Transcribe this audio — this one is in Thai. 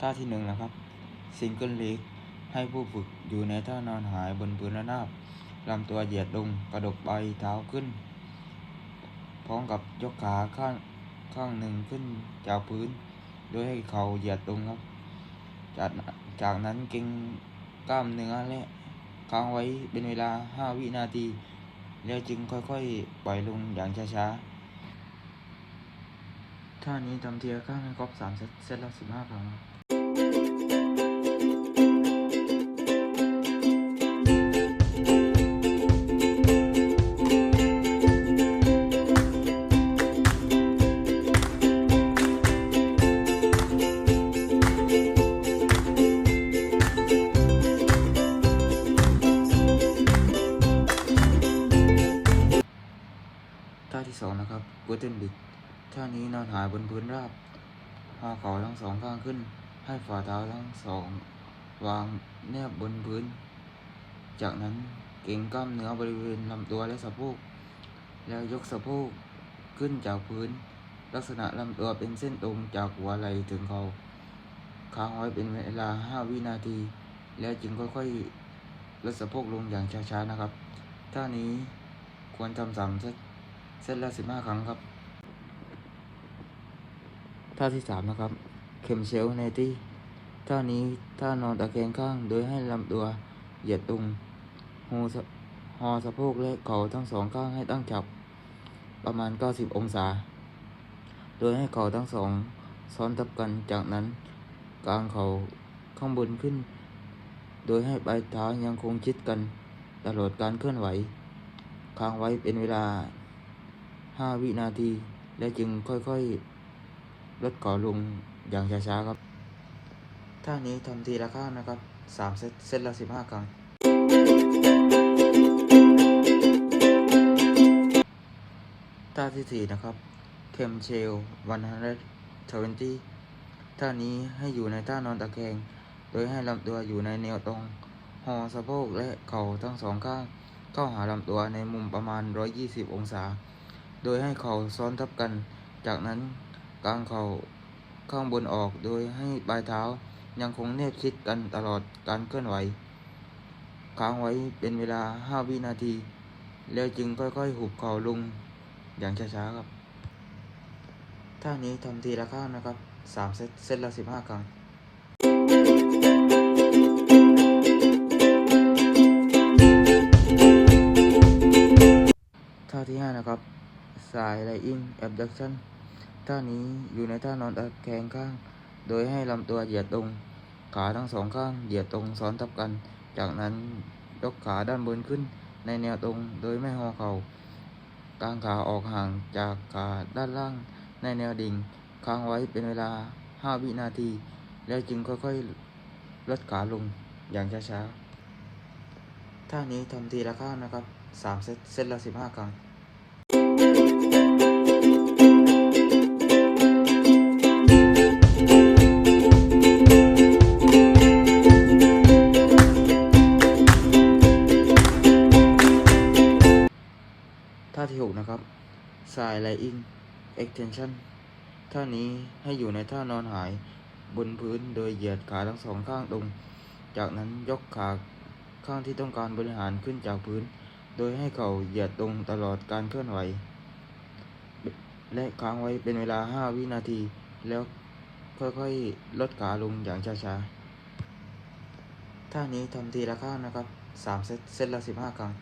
ท่าที่หนึ่งนะครับซิงเกิลลีกให้ผู้ฝึกอยู่ในท่านอนหายบนพื้นระนาบลำตัวเหยียดลงกระดกใบเท้าขึ้น พร้อมกับยกขาข้างข้างหนึ่งขึ้นจากพื้น โดยให้เข่าเหยียดลงครับ จากจากนั้นเกร็งกล้ามเนื้อและค้างไว้เป็นเวลา 5 วินาที แล้วจึงค่อยๆ ปล่อยลงอย่างช้าๆ ท่านี้ทำเทีละข้างให้ครบ3เซตเซตละ15 ครั้ง องนะครับเวร์เทนบิดท่านี้นอนหายบนพื้นราบหอเข่าทั้งสองข้างขึ้น ให้ฝ่าเท้าทั้งสองวางแนบบนพื้น จากนั้นเก่งกล้ามเนื้อบริเวณลำตัวและสะโพก แล้วยกสะโพกขึ้นจากพื้น ลักษณะลำตัวเป็นเส้นตรงจากหัวไหล่ถึงเขาค้างไว้เป็นเวลา 5 วินาที แล้วจึงค่อยๆลดสะโพกลงอย่างช้าๆนะครับ ท่านี้ควรทำสามเซต เซตละสิบห้าครั้งครับ ท่าที่สามนะครับ เข็มเชลในที่ท่านี้ท่านอนตะแคงข้าง โดยให้ลำตัวเหยียดตรงหูหอสะโพกและเข่าทั้งสองข้างให้ตั้งจับ ประมาณ 90 องศา โดยให้เข่าทั้งสองซ้อนทับกันจากนั้นกางเข่าข้างบนขึ้น โดยให้ปลายเท้ายังคงชิดกัน ตลอดการเคลื่อนไหว ค้างไว้เป็นเวลา 5 วินาที แล้วจึงค่อยๆ ลดก่อลงอย่างช้าๆครับ ท่านี้ทำทีละข้างนะครับ 3 เซตเซตละ 15 ครั้ง ท่าที่ 4 นะครับเคมเชล120 ท่านี้ให้อยู่ในท่านอนตะแคง โดยให้ลำตัวอยู่ในแนวตรงหอสะโพกและเข่าทั้งสองข้าง เข้าหาลำตัวในมุมประมาณ 120 องศา โดยให้เข่าซ้อนทับกัน จากนั้นกางเข่าข้างบนออก โดยให้ปลายเท้ายังคงแนบชิดกันตลอดการเคลื่อนไหว ค้างไว้เป็นเวลา 5 วินาที แล้วจึงค่อยๆ หุบเข่าลงอย่างช้าๆครับ ท่านี้ทำทีละข้างนะครับ 3 เซต เซตละ 15 ครั้งท่าที่ 5 นะครับ สายไลอิงแอบดักชันท่านี้อยู่ในท่านอนตะแคงข้าง โดยให้ลำตัวเหยียดตรง ขาทั้งสองข้างเหยียดตรงซ้อนทับกัน จากนั้นยกขาด้านบนขึ้นในแนวตรงโดยไม่หอเขา่ากางขาออกห่างจากขาด้านล่างในแนวดิ่ง ค้างไว้เป็นเวลา 5 วินาที แล้วจึงค่อยๆลดขาลงอย่างช้าๆท่านี้ทำทีละข้างนะครับ 3 เซตเซตละ 15 ครั้งาที่ 6 นะครับ สายไลอิง extension ท่านี้ให้อยู่ในท่านอนหายบนพื้นโดยเหยียดขาทั้งสองข้างตรง จากนั้นยกขาข้างที่ต้องการบริหารขึ้นจากพื้น โดยให้เข่าเหยียดตรงตลอดการเคลื่อนไหว และค้างไว้เป็นเวลา 5 วินาที แล้วค่อยๆ ลดขาลงอย่างช้าๆ ท่านี้ทำทีละข้างนะครับ 3 เซต เซตละ 15 ครั้ง